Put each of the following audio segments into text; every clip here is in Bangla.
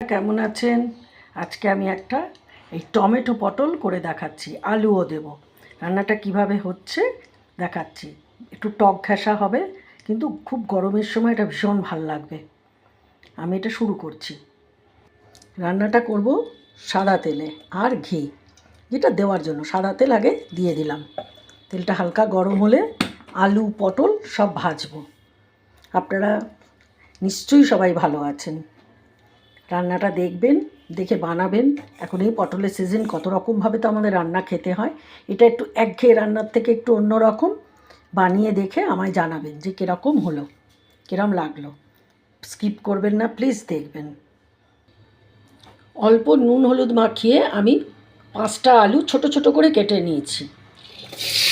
কেমন আছেন? আজকে আমি একটা এই টমেটো পটল করে দেখাচ্ছি, আলুও দেব। রান্নাটা কীভাবে হচ্ছে দেখাচ্ছি। একটু টক ঘেঁষা হবে, কিন্তু খুব গরমের সময় এটা ভীষণ ভালো লাগবে। আমি এটা শুরু করছি। রান্নাটা করব সাদা তেলে আর ঘি, যেটা দেওয়ার জন্য। সাদা তেল আগে দিয়ে দিলাম। তেলটা হালকা গরম হলে আলু, পটল সব ভাজবো। আপনারা নিশ্চয়ই সবাই ভালো আছেন। রান্নাটা দেখবেন, দেখে বানাবেন। এখন এই পটলের সিজন কত রকমভাবে তো আমাদের রান্না খেতে হয়। এটা একটু একঘেয়ে রান্নার থেকে একটু অন্য রকম। বানিয়ে দেখে আমায় জানাবেন যে কীরকম হলো, কীরম লাগল। স্কিপ করবেন না প্লিজ দেখবেন। অল্প নুন হলুদ মাখিয়ে আমি পাঁচটা আলু ছোট ছোট করে কেটে নিয়েছি।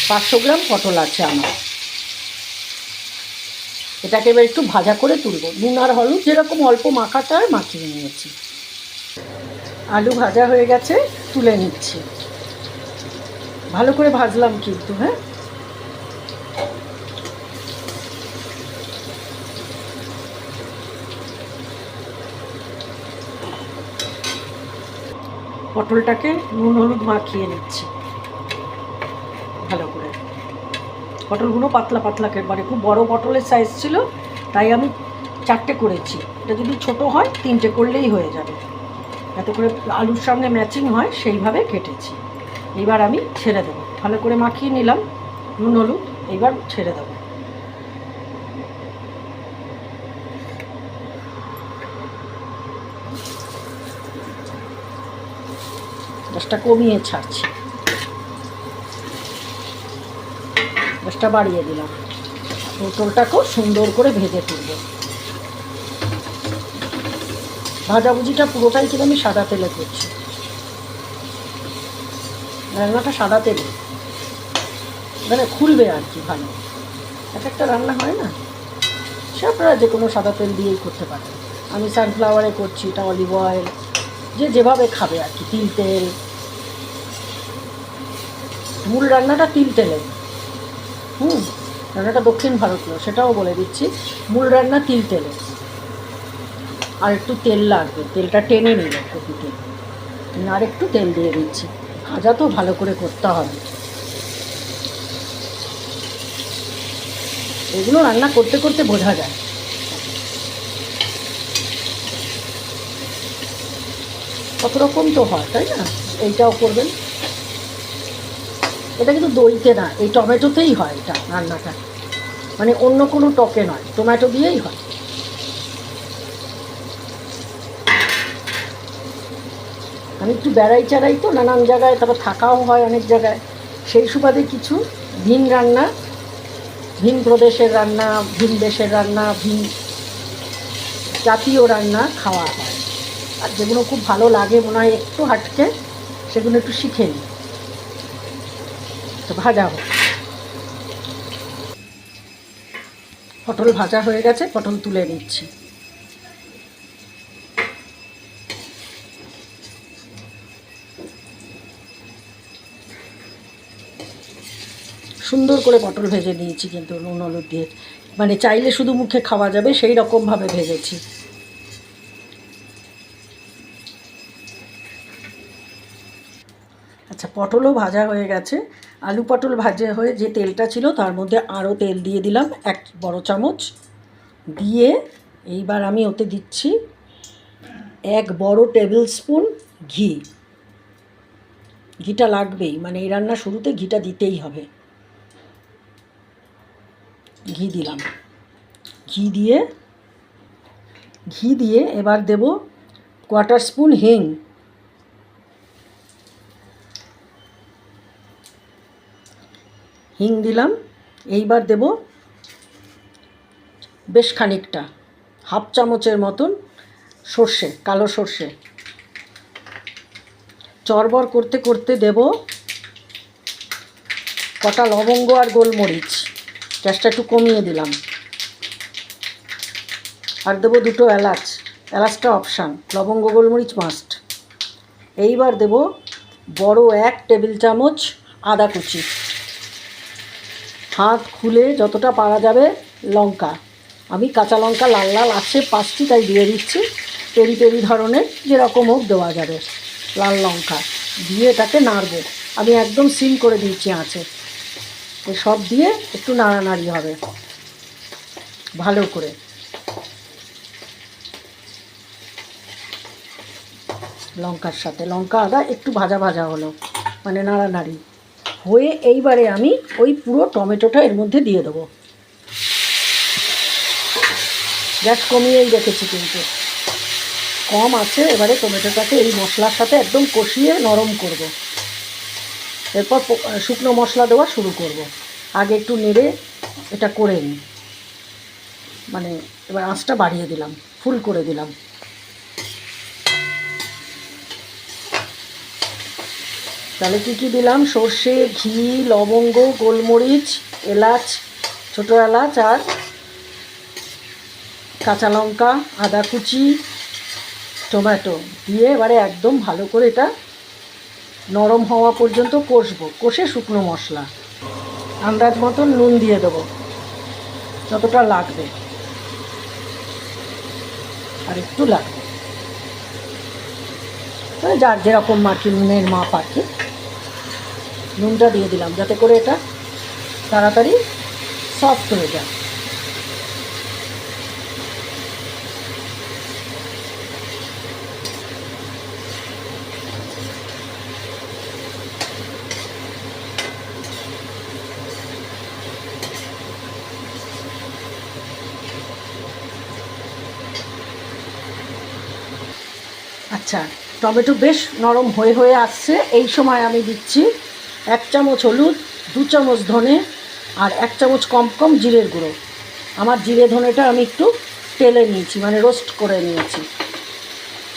পাঁচশো গ্রাম পটল আছে আমার। এটাকে এবার একটু ভাজা করে তুলব। নুন আর হলুদ যেরকম অল্প মাখাটা মাখিয়ে নিয়েছি আলু ভাজা হয়ে গেছে, তুলে নিচ্ছি। ভালো করে ভাজলাম কিন্তু হ্যাঁ? পটলটাকে নুন হলুদ মাখিয়ে নিচ্ছি ভালো করে পটলগুলো পাতলা পাতলা মানে খুব বড় পটলের সাইজ ছিল, তাই আমি চারটে করেছি। এটা যদি ছোট হয়, তিনটে করলেই হয়ে যাবে। এত করে আলুর সঙ্গে ম্যাচিং হয়, সেইভাবে কেটেছি। এবার আমি ছেড়ে দেবো। ভালো করে মাখিয়ে নিলাম, নুন, হলুদ এবার ছেড়ে দেবো। গ্যাসটা কমিয়ে ছাড়ছি। গ্যাসটা বাড়িয়ে দিলাম। পটলটা খুব সুন্দর করে ভেজে তুলব। ভাজাভুজিটা পুরোটাই কিন্তু আমি সাদা তেলে করছি। রান্নাটা সাদা তেলে। মানে খুলবে আর কি ভালো। এক একটা রান্না হয় না? সে আপনারা যে কোনো সাদা তেল দিয়েই করতে পারেন। আমি সানফ্লাওয়ারে করছি, এটা অলিভ অয়েল যে যেভাবে খাবে আর কি, তিল তেল। মূল রান্নাটা তিল তেলে। হুম, রান্নাটা দক্ষিণ ভারতীয়, সেটাও বলে দিচ্ছি। মূল রান্না তিল তেলে। আর একটু তেল লাগবে, তেলটা টেনে নিল কপিতে। আর একটু তেল দিয়ে দিচ্ছি। ভাজা তো ভালো করে করতে হবে। এগুলো রান্না করতে করতে বোঝা যায়। কত রকম তো হয়, তাই না? এইটাও করবেন। এটা কিন্তু দইতে না, এই টমেটোতেই হয় এটা রান্নাটা। মানে অন্য কোনো টকে নয়, টমেটো দিয়েই হয়। আমি একটু বেড়াই চাড়াই তো, নানান জায়গায়, তারপর থাকাও হয় অনেক জায়গায়। সেই সুবাদে কিছু ভিন রান্না, ভিন প্রদেশের রান্না, ভিন দেশের রান্না, ভিন জাতীয় রান্না খাওয়া হয়। আর যেগুলো খুব ভালো লাগে মনে হয় একটু হাটকে, সেগুলো একটু শিখে নিই। তো ভাজা হোক। পটল ভাজা হয়ে গেছে, পটল তুলে নিচ্ছি। সুন্দর করে পটল ভেজে নিয়েছি কিন্তু নুন, হলুদ দিয়ে। মানে চাইলে শুধু মুখে খাওয়া যাবে, সেই রকমভাবে ভেজেছি। আচ্ছা পটলও ভাজা হয়ে গেছে। আলু পটল ভাজা হয়ে যে তেলটা ছিল তার মধ্যে আরও তেল দিয়ে দিলাম, এক বড় চামচ। দিয়ে এইবার আমি ওতে দিচ্ছি এক বড় টেবিল স্পুন ঘি। ঘিটা লাগবেই মানে এই রান্না শুরুতে ঘিটা দিতেই হবে। ঘি দিলাম। ঘি দিয়ে ঘি দিয়ে এবার দেব কোয়ার্টার স্পুন হিং। হিং দিলাম। এইবার দেব বেশ খানিকটা, হাফ চামচের মতন সর্ষে, কালো সর্ষে। চরবর করতে করতে দেব কটা লবঙ্গ আর গোলমরিচ। গ্যাসটা একটু কমিয়ে দিলাম। আর দেবো দুটো এলাচ। এলাচটা অপশান, লবঙ্গ গোলমরিচ মাস্ট এইবার দেব বড় এক টেবিল চামচ আদা কুচি। হাত খুলে যতটা পারা যাবে লঙ্কা। আমি কাঁচা লঙ্কা, লাল লাল আছে, পাঁচটি তাই দিয়ে দিচ্ছি। পেরি পেরি ধরনের যেরকম হোক দেওয়া যাবে লাল লঙ্কা। দিয়ে এটাকে নাড়বো। আমি একদম সিম করে দিয়েছি আঁচে। সব দিয়ে একটু নাড়ানাড়ি হবে। ভালো করে। লঙ্কার সাথে। লঙ্কা আদা একটু ভাজা ভাজা হলো। মানে নাড়ানাড়ি। হয়ে এইবারে আমি ওই পুরো টমেটোটা এর মধ্যে দিয়ে দেবো গ্যাস কমিয়েই রেখেছি কিন্তু কম আছে, এবারে টমেটোটাকে এই মশলার সাথে একদম কষিয়ে নরম করব। এরপর শুকনো মশলা দেওয়া শুরু করব। আগে একটু নেড়ে এটা করে নিই মানে এবার আঁচটা বাড়িয়ে দিলাম, ফুল করে দিলাম তাহলে কী কী দিলাম? সর্ষে, ঘি, লবঙ্গ, গোলমরিচ, এলাচ, ছোটো এলাচ আর কাঁচা লঙ্কা, আদা কুচি, টমেটো দিয়ে এবারে একদম ভালো করে এটা নরম হওয়া পর্যন্ত কষবো। কষে শুকনো মশলা। আন্দাজ মতন নুন দিয়ে দেবো। যতটা লাগবে। আর একটু লাগবে। মানে যার যেরকম কি নুনের মাপ আর কি। নুনটা দিয়ে দিলাম, যাতে করে এটা তাড়াতাড়ি সফট হয়ে যায়। আচ্ছা টমেটো বেশ নরম হয়ে হয়ে আসছে, এই সময় আমি দিচ্ছি এক চামচ হলুদ, দু চামচ ধনে আর এক চামচ কম কম জিরের গুঁড়ো। আমার জিরে ধনেটা আমি একটু তেলে নিয়েছি মানে রোস্ট করে নিয়েছি।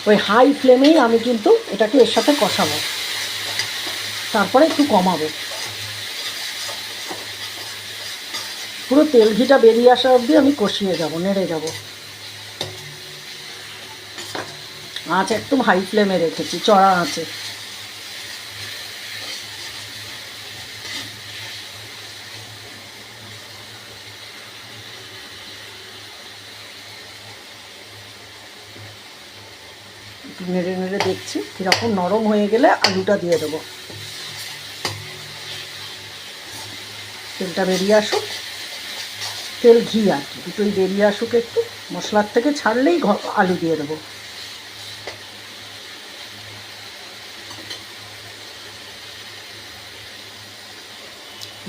ওই হাই ফ্লেমেই আমি কিন্তু এটাকে এর সাথে কষাবো। তারপরে একটু কমাবো। পুরো তেল ঘিটা বেরিয়ে আসা অবধি আমি কষিয়ে যাব, নেড়ে যাব। আঁচ একদম হাই ফ্লেমে রেখেছি, চড়া আঁচে একটু নেড়ে নেড়ে দেখছি কীরকম নরম হয়ে গেলে আলুটা দিয়ে দেবো। তেলটা বেরিয়ে আসুক। তেল ঘি আর কি, দুটোই বেরিয়ে আসুক একটু। মশলার থেকে ছাড়লেই আলু দিয়ে দেবো।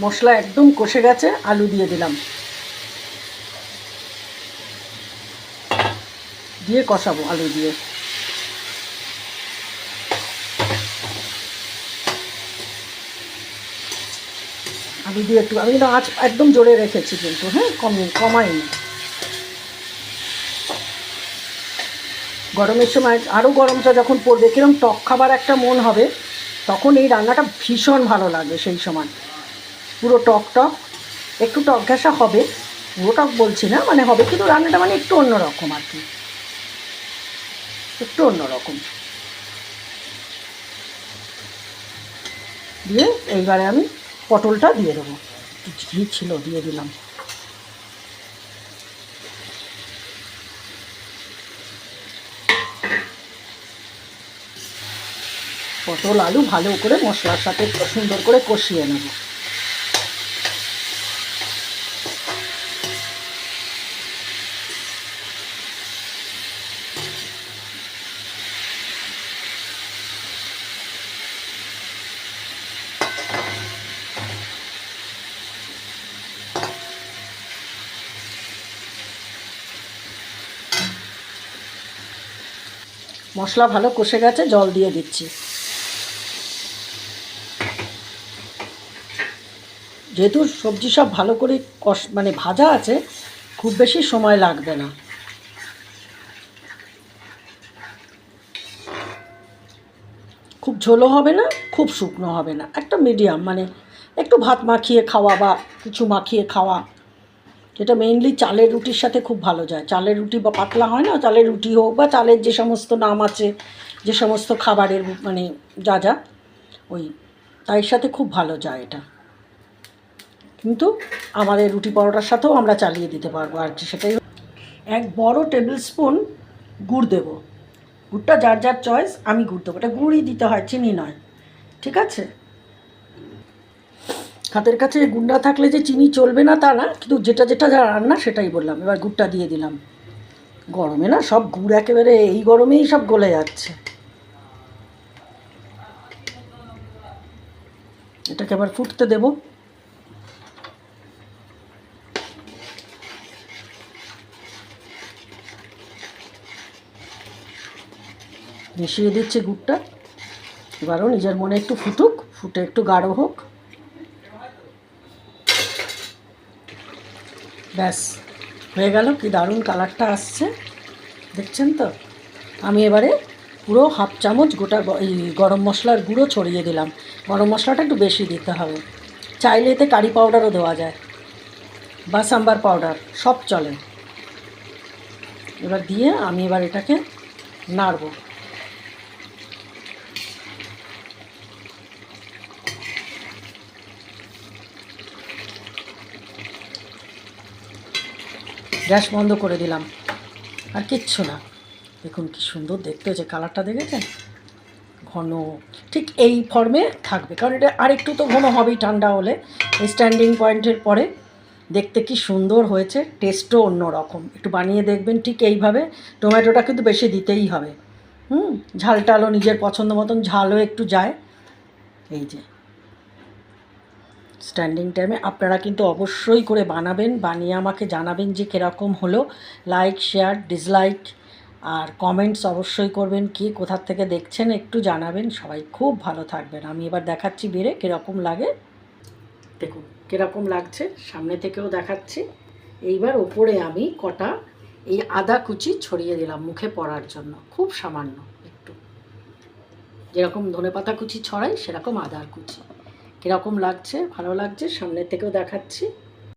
মশলা একদম কষে গেছে, আলু দিয়ে দিলাম। দিয়ে কষাবো আলু দিয়ে। দিয়ে একটু, আমি কিন্তু আঁচ একদম জোরে রেখেছি কিন্তু হ্যাঁ কমিয়ে কমাইনি। গরমের সময় আরও গরমটা যখন পড়বে, কিরম টক খাবার একটা মন হবে, তখন এই রান্নাটা ভীষণ ভালো লাগবে সেই সময়। পুরো টক টক, একটু টক ঘেঁষা হবে, পুরো টক বলছি না মানে হবে, কিন্তু রান্নাটা মানে একটু অন্যরকম আর কি। একটু অন্যরকম। দিয়ে এইবারে আমি পটলটা দিয়ে দেবো। ঘি ছিল দিয়ে দিলাম। পটল, আলু ভালো করে মশলার সাথে সুন্দর করে কষিয়ে নেব। মশলা ভালো কষে গেছে, জল দিয়ে দিচ্ছি। যেহেতু সবজি সব ভালো করে কষ মানে ভাজা আছে, খুব বেশি সময় লাগবে না। খুব ঝোলও হবে না, খুব শুকনো হবে না, একটা মিডিয়াম মানে একটু ভাত মাখিয়ে খাওয়া বা কিছু মাখিয়ে খাওয়া। যেটা মেইনলি চালের রুটির সাথে খুব ভালো যায়। চালের রুটি বা পাতলা হয় না, চালের রুটি হোক বা চালের যে সমস্ত নাম আছে, যে সমস্ত খাবারের মানে যা যা, ওই তাই সাথে খুব ভালো যায় এটা। কিন্তু আমাদের রুটি পরোটার সাথেও আমরা চালিয়ে দিতে পারব আর সেটাই এক বড় টেবিল স্পুন গুড় দেবো। গুড়টা যার যার চয়েস আমি গুড় দেবো। এটা গুড়ই দিতে হয়, চিনি নয়। ঠিক আছে? হাতের কাছে না থাকলে যে চিনি চলবে না তা না, কিন্তু যেটা যেটা যা রান্না সেটাই বললাম। এবার গুড়টা দিয়ে দিলাম। গরমে না সব গুড় একেবারে এই গরমেই সব গলে যাচ্ছে। এটাকে আবার ফুটতে দেব। মিশিয়ে দিচ্ছে গুড়টা। এবারও নিজের মনে একটু ফুটুক, ফুটে একটু গাঢ় হোক। ব্যাস, হয়ে গেল, কি দারুণ কালারটা আসছে। দেখছেন তো? আমি এবারে পুরো হাফ চামচ গোটা এই গরম মশলার গুঁড়ো ছড়িয়ে দিলাম। গরম মশলাটা একটু বেশি দিতে হবে। চাইলে এতে কারি পাউডারও দেওয়া যায় বা সাম্বার পাউডার, সব চলে। এবার দিয়ে আমি এবার এটাকে নাড়বো। গ্যাস বন্ধ করে দিলাম। আর কিচ্ছু না। দেখুন কি সুন্দর দেখতে হয়েছে কালারটা, দেখেছেন? ঘন। ঠিক এই ফর্মে থাকবে। কারণ এটা আরেকটু তো ঘন হবেই ঠান্ডা হলে। এই স্ট্যান্ডিং পয়েন্টের পরে দেখতে কি সুন্দর হয়েছে। টেস্টও অন্য রকম একটু বানিয়ে দেখবেন ঠিক এইভাবে। টমেটোটা কিন্তু বেশি দিতেই হবে। হুম? ঝাল টালও নিজের পছন্দ মতন ঝালও একটু যায়। এই যে। স্ট্যান্ডিং টাইমে আপনারা কিন্তু অবশ্যই করে বানাবেন, বানিয়ে আমাকে জানাবেন যে কীরকম হলো। লাইক শেয়ার ডিসলাইক আর কমেন্টস অবশ্যই করবেন, কি কোথার থেকে দেখছেন একটু জানাবেন। সবাই খুব ভালো থাকবেন। আমি এবার দেখাচ্ছি বেড়ে কীরকম লাগে। দেখুন, কীরকম লাগছে। সামনে থেকেও দেখাচ্ছি। এইবার ওপরে আমি কটা এই আদা কুচি ছড়িয়ে দিলাম মুখে পড়ার জন্য। খুব সামান্য একটু। যেরকম ধনেপাতা কুচি ছড়াই, সেরকম আদার কুচি। কীরকম লাগছে? ভালো লাগছে? সামনে থেকেও দেখাচ্ছি।